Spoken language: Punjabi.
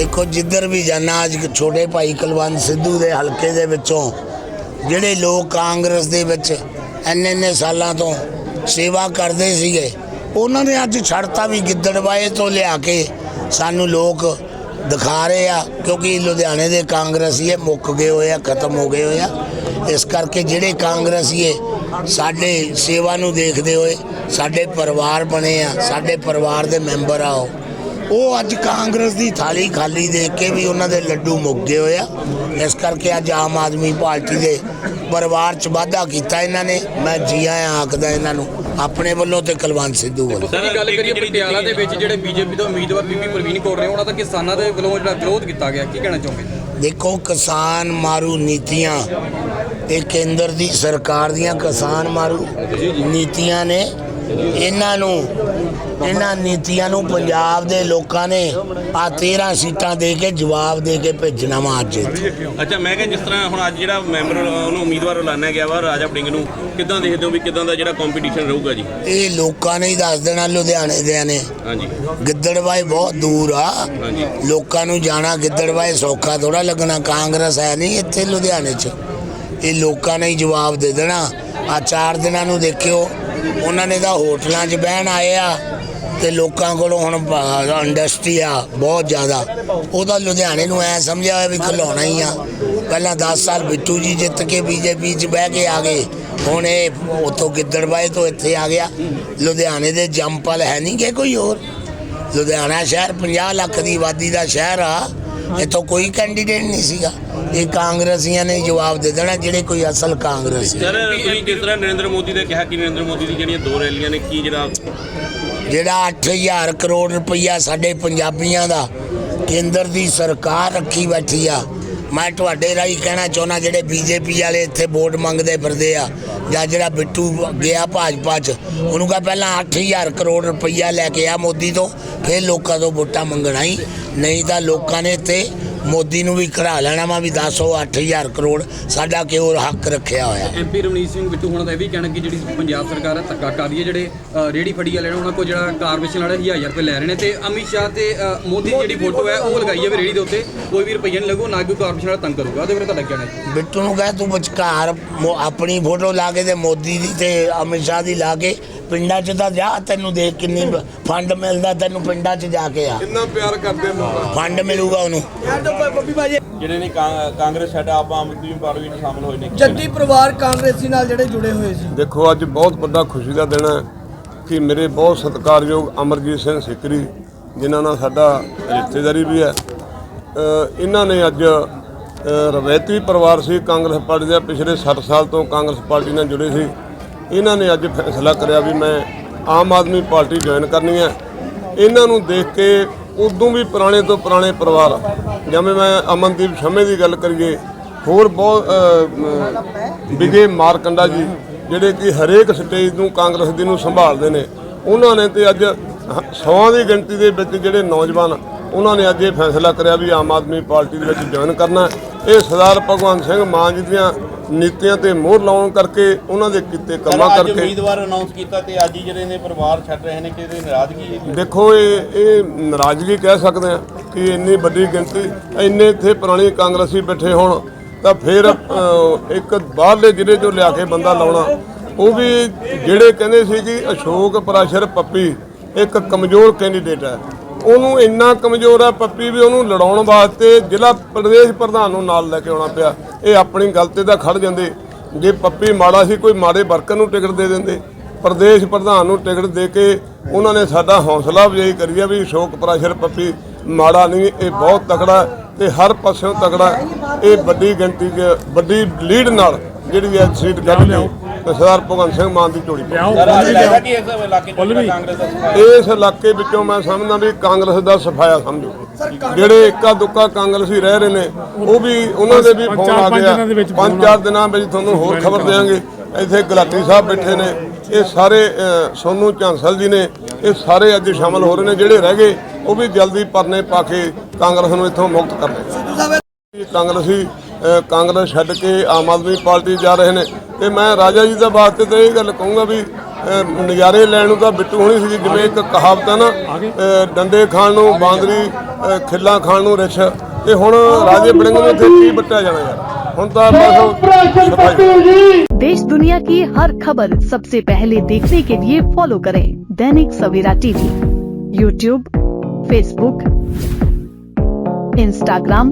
ਦੇਖੋ, ਜਿੱਧਰ ਵੀ ਜਾਣਾ ਅੱਜ ਛੋਟੇ ਭਾਈ ਕੁਲਵੰਤ ਸਿੱਧੂ ਦੇ ਹਲਕੇ ਦੇ ਵਿੱਚੋਂ ਜਿਹੜੇ ਲੋਕ ਕਾਂਗਰਸ ਦੇ ਵਿੱਚ ਇੰਨੇ ਇੰਨੇ ਸਾਲਾਂ ਤੋਂ ਸੇਵਾ ਕਰਦੇ ਸੀਗੇ, ਉਹਨਾਂ ਨੇ ਅੱਜ ਛੜਤਾ ਵੀ ਗਿੱਦੜਵਾਏ ਤੋਂ ਲਿਆ ਕੇ ਸਾਨੂੰ ਲੋਕ ਦਿਖਾ ਰਹੇ ਆ, ਕਿਉਂਕਿ ਲੁਧਿਆਣੇ ਦੇ ਕਾਂਗਰਸੀਏ ਮੁੱਕ ਗਏ ਹੋਏ ਆ, ਖਤਮ ਹੋ ਗਏ ਹੋਏ ਆ। ਇਸ ਕਰਕੇ ਜਿਹੜੇ ਕਾਂਗਰਸੀਏ ਸਾਡੇ ਸੇਵਾ ਨੂੰ ਦੇਖਦੇ ਹੋਏ ਸਾਡੇ ਪਰਿਵਾਰ ਬਣੇ ਆ, ਸਾਡੇ ਪਰਿਵਾਰ ਦੇ ਮੈਂਬਰ ਆ ਉਹ। ਉਹ ਅੱਜ ਕਾਂਗਰਸ ਦੀ ਥਾਲੀ ਖਾਲੀ ਦੇਖ ਕੇ ਵੀ ਉਹਨਾਂ ਦੇ ਲੱਡੂ ਮੁੱਕ ਗਏ ਹੋਏ ਆ। ਇਸ ਕਰਕੇ ਅੱਜ ਆਮ ਆਦਮੀ ਪਾਰਟੀ ਦੇ ਪਰਿਵਾਰ ਚ ਵਾਧਾ ਕੀਤਾ ਇਹਨਾਂ ਨੇ। ਮੈਂ ਜੀ ਆਇਆਂ ਆਖਦਾ ਇਹਨਾਂ ਨੂੰ। ਆਪਣੇ ਵੱਲੋਂ ਤੇ ਕੁਲਵੰਤ ਸਿੱਧੂ ਵੱਲੋਂ। ਤੁਸੀਂ ਗੱਲ ਕਰੀਏ ਪਟਿਆਲਾ ਦੇ ਵਿੱਚ ਜਿਹੜੇ ਬੀਜੇਪੀ ਤੋਂ ਉਮੀਦਵਾਰ ਬੀਬੀ ਪ੍ਰਵੀਨ ਕੌਰ ਨੇ ਉਹਨਾਂ ਦਾ ਕਿਸਾਨਾਂ ਦੇ ਵੱਲੋਂ ਜਿਹੜਾ ਵਿਰੋਧ ਕੀਤਾ ਗਿਆ ਕੀ ਕਹਿਣਾ ਚਾਹੋਗੇ? ਦੇਖੋ ਕਿਸਾਨ ਮਾਰੂ ਨੀਤੀਆਂ। ਇਹ ਕੇਂਦਰ ਦੀ ਸਰਕਾਰ ਦੀਆਂ ਕਿਸਾਨ ਮਾਰੂ ਨੀਤੀਆਂ ਨੇ। ਇਹਨਾਂ ਨੂੰ ਇਹਨਾਂ ਨੀਤੀਆਂ ਨੂੰ ਪੰਜਾਬ ਦੇ ਲੋਕਾਂ ਨੇ ਆ 13 ਸੀਟਾਂ ਦੇ ਕੇ ਜਵਾਬ ਦੇ ਕੇ ਭੇਜਣਾ ਵਾ ਅੱਜ। ਅੱਛਾ ਮੈਂ ਕਿਹਾ ਜਿਸ ਤਰ੍ਹਾਂ ਹੁਣ ਅੱਜ ਜਿਹੜਾ ਮੈਂਬਰ ਉਹਨੂੰ ਉਮੀਦਵਾਰ ਐਲਾਨਿਆ ਗਿਆ ਵਾ ਰਾਜਾ ਵੜਿੰਗ ਨੂੰ ਕਿੱਦਾਂ ਦੇਖਦੇ ਹੋ ਵੀ ਕਿੱਦਾਂ ਦਾ ਜਿਹੜਾ ਕੰਪੀਟੀਸ਼ਨ ਰਹੂਗਾ ਜੀ? ਇਹ ਲੋਕਾਂ ਨੇ ਹੀ ਦੱਸ ਦੇਣਾ ਲੁਧਿਆਣੇ ਦੇ ਨੇ। ਹਾਂਜੀ। ਗਿੱਦੜਬਾਈ ਬਹੁਤ ਦੂਰ ਆ। ਹਾਂਜੀ। ਲੋਕਾਂ ਨੂੰ ਜਾਣਾ ਗਿੱਦੜਬਾਈ ਸੌਖਾ ਥੋੜਾ ਲੱਗਣਾ ਕਾਂਗਰਸ ਹੈ ਨਹੀਂ ਇੱਥੇ ਲੁਧਿਆਣੇ 'ਚ। ਇਹ ਲੋਕਾਂ ਨੇ ਹੀ ਜਵਾਬ ਦੇ ਦੇਣਾ। ਆ ਚਾਰ ਦਿਨਾਂ ਨੂੰ ਦੇਖਿਓ ਉਹਨਾਂ ਨੇ ਤਾਂ ਹੋਟਲਾਂ 'ਚ ਬਹਿਣ ਆਏ ਆ। ਤੇ ਲੋਕਾਂ ਕੋਲੋਂ ਹੁਣ ਇੰਡਸਟਰੀ ਆ, ਬਹੁਤ ਜ਼ਿਆਦਾ। ਉਹਦਾ ਲੁਧਿਆਣੇ ਨੂੰ ਐ ਸਮਝਿਆ ਹੋਇਆ ਵੀ ਖਲੋਣਾ ਹੀ ਆ। ਪਹਿਲਾਂ 10 ਸਾਲ ਬਿੱਟੂ ਜੀ ਜਿੱਤ ਕੇ ਬੀਜੇਪੀ 'ਚ ਬਹਿ ਕੇ ਆ ਗਏ। ਹੁਣ ਇਹ ਉਤੋਂ ਗਿੱਦੜਬਾਈ ਤੋਂ ਇੱਥੇ ਆ ਗਿਆ। ਲੁਧਿਆਣੇ ਦੇ ਜੰਪਲ ਹੈ ਨਹੀਂ ਕਿ ਕੋਈ ਹੋਰ। ਲੁਧਿਆਣਾ ਸ਼ਹਿਰ 50 ਲੱਖ ਦੀ ਆਬਾਦੀ ਦਾ ਸ਼ਹਿਰ ਆ। ਇੱਥੋਂ ਕੋਈ ਕੈਂਡੀਡੇਟ ਨਹੀਂ ਸੀਗਾ। ਇਹ ਕਾਂਗਰਸੀਆਂ ਨੇ ਜਵਾਬ ਦੇ ਦੇਣਾ, ਜਿਹੜੇ ਕੋਈ ਅਸਲ ਕਾਂਗਰਸੀ ਸਰ ਕਿਸ ਤਰ੍ਹਾਂ ਨਰਿੰਦਰ ਮੋਦੀ ਨੇ ਕਿਹਾ ਕਿ ਨਰਿੰਦਰ ਮੋਦੀ ਦੀ ਜਿਹੜੀਆਂ ਦੋ ਰੈਲੀਆਂ ਨੇ, ਕੀ ਜਿਹੜਾ ਜਿਹੜਾ 8000 ਕਰੋੜ ਰੁਪਈਆ ਸਾਡੇ ਪੰਜਾਬੀਆਂ ਦਾ ਕੇਂਦਰ ਦੀ ਸਰਕਾਰ ਰੱਖੀ ਬੈਠੀ ਆ, ਮੈਂ ਤੁਹਾਡੇ ਰਾਹੀਂ ਕਹਿਣਾ ਚਾਹੁੰਦਾ ਜਿਹੜੇ ਬੀਜੇਪੀ ਵਾਲੇ ਇੱਥੇ ਵੋਟ ਮੰਗਦੇ ਫਿਰਦੇ ਆ ਜਾਂ ਜਿਹੜਾ ਬਿੱਟੂ ਗਿਆ ਭਾਜਪਾ 'ਚ, ਉਹਨੂੰ ਕਹ ਪਹਿਲਾਂ 8000 ਕਰੋੜ ਰੁਪਈਆ ਲੈ ਕੇ ਆ ਮੋਦੀ ਤੋਂ, ਫਿਰ ਲੋਕਾਂ ਤੋਂ ਵੋਟਾਂ ਮੰਗਣਾ ਹੀ, ਨਹੀਂ ਤਾਂ ਲੋਕਾਂ ਨੇ ਇੱਥੇ ਮੋਦੀ ਨੂੰ ਵੀ ਖੜਾ ਲੈਣਾ ਵਾ ਵੀ ਦੱਸੋ 8000 ਕਰੋੜ ਸਾਡਾ ਕਿਉਂ ਹੱਕ ਰੱਖਿਆ ਹੋਇਆ। ਐਮਪੀ ਰਮਨੀਤ ਸਿੰਘ ਬਿੱਟੂ ਹੁਣ ਦਾ ਇਹ ਵੀ ਕਹਿਣਾ ਕਿ ਜਿਹੜੀ ਪੰਜਾਬ ਸਰਕਾਰ ਹੈ ਧੱਕਾ ਕਰ ਰਹੀ ਹੈ ਜਿਹੜੇ ਅ, ਰੇਹੜੀ ਫੜੀ ਵਾਲੇ ਨੇ ਉਹਨਾਂ ਕੋਲ ਜਿਹੜਾ ਕਾਰਪੋਰੇਸ਼ਨ ਵਾਲੇ 1000 ਰੁਪਏ ਲੈ ਰਹੇ ਨੇ ਤੇ ਅਮਿਤ ਸ਼ਾਹ ਤੇ ਮੋਦੀ ਦੀ ਜਿਹੜੀ ਫੋਟੋ ਹੈ ਉਹ ਲਗਾਈ ਹੈ ਵੀ ਰੇਹੜੀ ਦੇ ਉੱਤੇ। ਕੋਈ ਵੀ ਰੁਪਈਆ ਨਹੀਂ ਲੱਗੂ ਨਾ ਕੋਈ ਕਾਰਪੋਰੇਸ਼ਨ ਵਾਲਾ ਤੰਗ ਕਰੂਗਾ। ਉਹਦੇ ਬਾਰੇ ਤੁਹਾਡਾ ਕੀ ਕਹਿਣਾ ਹੈ? ਬਿੱਟੂ ਨੂੰ ਕਹੇ ਤੂੰ ਵਿਚਕਾਰ ਆਪਣੀ ਫੋਟੋ ਲਾ ਕੇ ਤੇ ਮੋਦੀ ਦੀ ਤੇ ਅਮਿਤ ਸ਼ਾਹ ਦੀ ਲਾ ਕੇ ਪਿੰਡਾਂ 'ਚ ਤਾਂ ਜਾ ਤੈਨੂੰ ਦੇਖ ਕਿੰਨੀ ਫੰਡ ਮਿਲਦਾ ਤੈਨੂੰ ਪਿੰਡਾਂ 'ਚ ਜਾ ਕੇ ਆ। ਕਿੰਨਾ ਪਿਆਰ ਕਰਦੇ ਲੋਕ ਫੰਡ ਮਿਲੂਗਾ ਉਹਨੂੰ। ਜਿਹੜੇ ਨੇ ਕਾਂ- ਕਾਂਗਰਸ ਛੱਡ ਆਪ ਆਮ ਆਦਮੀ ਪਾਰਟੀ ਵਿੱਚ ਸ਼ਾਮਲ ਹੋਏ ਨੇ। ਜੱਟੀ ਪਰਿਵਾਰ ਕਾਂਗਰਸੀ ਨਾਲ ਜਿਹੜੇ ਜੁੜੇ ਹੋਏ ਸੀ। ਦੇਖੋ ਅੱਜ ਬਹੁਤ ਵੱਡਾ ਖੁਸ਼ੀ ਦਾ ਦਿਨ ਹੈ ਕਿ ਮੇਰੇ ਬਹੁਤ ਸਤਿਕਾਰਯੋਗ ਅਮਰਜੀਤ ਸਿੰਘ ਸਿਕਰੀ ਜਿਨ੍ਹਾਂ ਨਾਲ ਸਾਡਾ ਰਿਸ਼ਤੇਦਾਰੀ ਵੀ ਹੈ। ਅ, ਇਹਨਾਂ ਨੇ ਅੱਜ ਅ, ਰਵਾਇਤੀ ਪਰਿਵਾਰ ਸੀ ਕਾਂਗਰਸ ਪਾਰਟੀ ਦਾ ਪਿਛਲੇ 60 ਸਾਲ ਤੋਂ ਕਾਂਗਰਸ ਪਾਰਟੀ ਨਾਲ ਜੁੜੇ ਸੀ। ਇਹਨਾਂ ਨੇ ਅੱਜ ਫੈਸਲਾ ਕਰਿਆ ਵੀ ਮੈਂ ਆਮ ਆਦਮੀ ਪਾਰਟੀ ਜੁਆਇਨ ਕਰਨੀ ਹੈ। ਇਹਨਾਂ ਨੂੰ ਦੇਖ ਕੇ ਉਦੋਂ ਵੀ ਪੁਰਾਣੇ ਤੋਂ ਪੁਰਾਣੇ ਪਰਿਵਾਰ ਜਿਵੇਂ ਮੈਂ ਅਮਨਦੀਪ ਸ਼ਮੇ ਦੀ ਗੱਲ ਕਰੀਏ ਹੋਰ ਬਹੁਤ ਅ, ਵਿਜੇ ਮਾਰਕੰਡਾ ਜੀ ਜਿਹੜੇ ਕਿ ਹਰੇਕ ਸਟੇਜ ਨੂੰ ਕਾਂਗਰਸ ਦੀ ਨੂੰ ਸੰਭਾਲਦੇ ਨੇ ਉਹਨਾਂ ਨੇ ਤੇ ਅੱਜ ਹ- ਸੌਆਂ ਦੀ ਗਿਣਤੀ ਦੇ ਵਿੱਚ ਜਿਹੜੇ ਨੌਜਵਾਨ ਉਹਨਾਂ ਨੇ ਅੱਜ ਇਹ ਫੈਸਲਾ ਕਰਿਆ ਵੀ ਆਮ ਆਦਮੀ ਪਾਰਟੀ ਦੇ ਵਿੱਚ ਜੁਆਇਨ ਕਰਨਾ। ਇਹ ਸਰਦਾਰ ਭਗਵੰਤ ਸਿੰਘ ਮਾਨ ਜੀ ਦੀਆਂ ਨੀਤੀਆਂ ਤੇ ਮੋਹਰ ਲਾਉਣ ਕਰਕੇ ਉਹਨਾਂ ਦੇ ਕੀਤੇ ਕੰਮਾਂ ਅੱਜ ਕਰਕੇ ਉਮੀਦਵਾਰ ਅਨਾਉਂਸ ਕੀਤਾ ਤੇ ਅੱਜ ਜਿਹੜੇ ਨੇ ਪਰਿਵਾਰ ਛੱਡ ਰਹੇ ਨੇ ਕਿ ਇਹਦੀ ਨਾਰਾਜ਼ਗੀ ਦੇਖੋ ਇਹ ਇਹ ਨਾਰਾਜ਼ਗੀ ਕਹਿ ਸਕਦੇ ਆ ਕਿ ਇੰਨੀ ਵੱਡੀ ਗਿਣਤੀ ਇੰਨੇ ਇੱਥੇ ਪੁਰਾਣੀ ਕਾਂਗਰਸੀ ਬੈਠੇ ਹੋਣ ਤਾਂ ਫਿਰ ਇੱਕ ਬਾਹਰਲੇ ਜ਼ਿਲ੍ਹੇ ਚੋਂ ਲਿਆ ਕੇ ਬੰਦਾ ਲਾਉਣਾ ਉਹ ਵੀ ਜਿਹੜੇ ਕਹਿੰਦੇ ਸੀ ਕਿ ਅਸ਼ੋਕ ਪ੍ਰਾਸ਼ਰ ਪੱਪੀ ਇੱਕ ਕਮਜ਼ੋਰ ਕੈਂਡੀਡੇਟ ਹੈ ਉਹਨੂੰ ਇੰਨਾ ਕਮਜ਼ੋਰ ਹੈ ਪੱਪੀ ਵੀ ਉਹਨੂੰ ਲੜਾਉਣ ਵਾਸਤੇ ਜ਼ਿਲ੍ਹਾ ਪ੍ਰਦੇਸ਼ ਪ੍ਰਧਾਨ ਨੂੰ ਨਾਲ ਲੈ ਕੇ ਆਉਣਾ ਪਿਆ। ਇਹ ਆਪਣੀ ਗੱਲ ਤੇ ਤਾਂ ਖੜ ਜਾਂਦੇ। ਜੇ ਪੱਪੀ ਮਾੜਾ ਸੀ ਕੋਈ ਮਾੜੇ ਵਰਕਰ ਨੂੰ ਟਿਕਟ ਦੇ ਦਿੰਦੇ। ਪ੍ਰਦੇਸ਼ ਪ੍ਰਧਾਨ ਨੂੰ ਟਿਕਟ ਦੇ ਕੇ ਉਹਨਾਂ ਨੇ ਸਾਡਾ ਹੌਸਲਾ ਅਫਜ਼ਾਈ ਕਰੀ ਆ ਵੀ ਅਸ਼ੋਕ ਪ੍ਰਾਸ਼ਰ ਪੱਪੀ ਮਾੜਾ ਨਹੀਂ ਇਹ ਬਹੁਤ ਤਕੜਾ ਤੇ ਹਰ ਪਾਸਿਓਂ ਤਕੜਾ। ਇਹ ਵੱਡੀ ਗਿਣਤੀ 'ਚ ਵੱਡੀ ਲੀਡ ਨਾਲ ਜਿਹੜੀ ਹੈ ਸੀਟ ਕੱਢ ਕੇ ਤੇ ਸਰਦਾਰ ਭਗਵੰਤ ਸਿੰਘ ਮਾਨ ਦੀ ਝੋਲੀ ਪਾਈ। ਲੱਗਦਾ ਕਿ ਇਸ ਇਲਾਕੇ 'ਚ ਜਿਹੜਾ ਕਾਂਗਰਸ ਦਾ ਸਫਾਇਆ? ਇਸ ਇਲਾਕੇ ਵਿੱਚੋਂ ਮੈਂ ਸਮਝਦਾ ਵੀ ਕਾਂਗਰਸ ਦਾ ਸਫਾਇਆ ਸਮਝੋ। ਜਿਹੜੇ ਇੱਕਾ ਦੁੱਕਾ ਕਾਂਗਰਸੀ ਰਹਿ ਰਹੇ ਨੇ ਉਹ ਵੀ ਉਹਨਾਂ ਦੇ ਵੀ ਫੋਨ ਆ ਗਿਆ। ਪੰਜ ਚਾਰ ਦਿਨਾਂ ਵਿੱਚ ਤੁਹਾਨੂੰ ਹੋਰ ਖਬਰ ਦੇਵਾਂਗੇ। ਇੱਥੇ ਗੁਲਾਟੀ ਸਾਹਿਬ ਬੈਠੇ ਨੇ। ਇਹ ਸਾਰੇ ਅ, ਸੋਨੂੰ ਝਾਂਸਲ ਜੀ ਨੇ। ਇਹ ਸਾਰੇ ਅੱਜ ਸ਼ਾਮਲ ਹੋ ਰਹੇ ਨੇ। ਜਿਹੜੇ ਰਹਿ ਗਏ ਉਹ ਵੀ ਜਲਦੀ ਪਰਨੇ ਪਾ ਕੇ ਕਾਂਗਰਸ ਨੂੰ ਇੱਥੋਂ ਮੁਕਤ ਕਰ ਦੇਣ ਇਹ ਕਾਂਗਰਸੀ ਕਾਂਗਰਸ ਛੱਡ ਕੇ ਆਮ ਆਦਮੀ ਪਾਰਟੀ ਜਾ ਰਹੇ ਨੇ ਤੇ ਮੈਂ ਰਾਜਾ ਜੀ ਦਾ ਵਾਸਤੇ ਤਾਂ ਇਹ ਗੱਲ ਕਹੂੰਗਾ ਵੀ ਅਹ, ਨਜ਼ਾਰੇ ਲੈਣ ਨੂੰ ਤਾਂ ਬਿੱਟੂ ਹੋਣੀ ਸੀ ਜਿਵੇਂ ਇੱਕ ਕਹਾਵਤ ਹੈ ਨਾ ਅਹ, ਡੰਡੇ ਖਾਣ ਨੂੰ ਬਾਂਦਰੀ ਅਹ, ਖਿੱਲਾਂ ਖਾਣ ਨੂੰ ਰਿਛ ਤੇ ਹੁਣ ਰਾਜੇ ਬੜਿੰਗ ਨੂੰ ਇੱਥੇ ਕੀ ਬੱਟਿਆ ਜਾਣਾ ਯਾਰ ਹੁਣ ਤਾਂ ਬਸ ਸਫਾਈ देश दुनिया की हर खबर सबसे पहले देखने के लिए फॉलो करें Dainik Savera TV YouTube Facebook Instagram